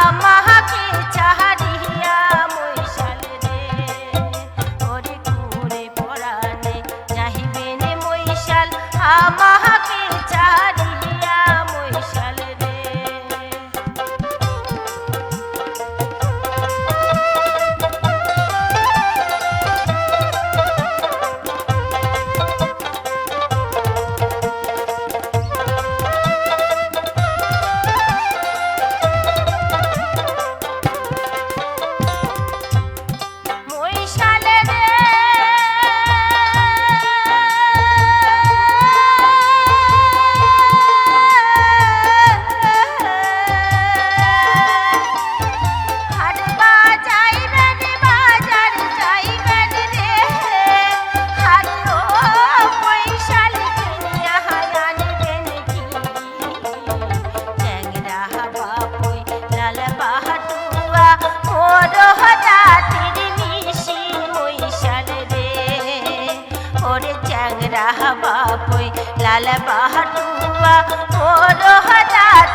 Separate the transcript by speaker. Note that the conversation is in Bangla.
Speaker 1: আমাকে চাহারিয়া মৈশাল রে। ওরে কুরে পরানে চাহিবেন মৈশাল আমা লাল বাহাটুয়া ও রোহদার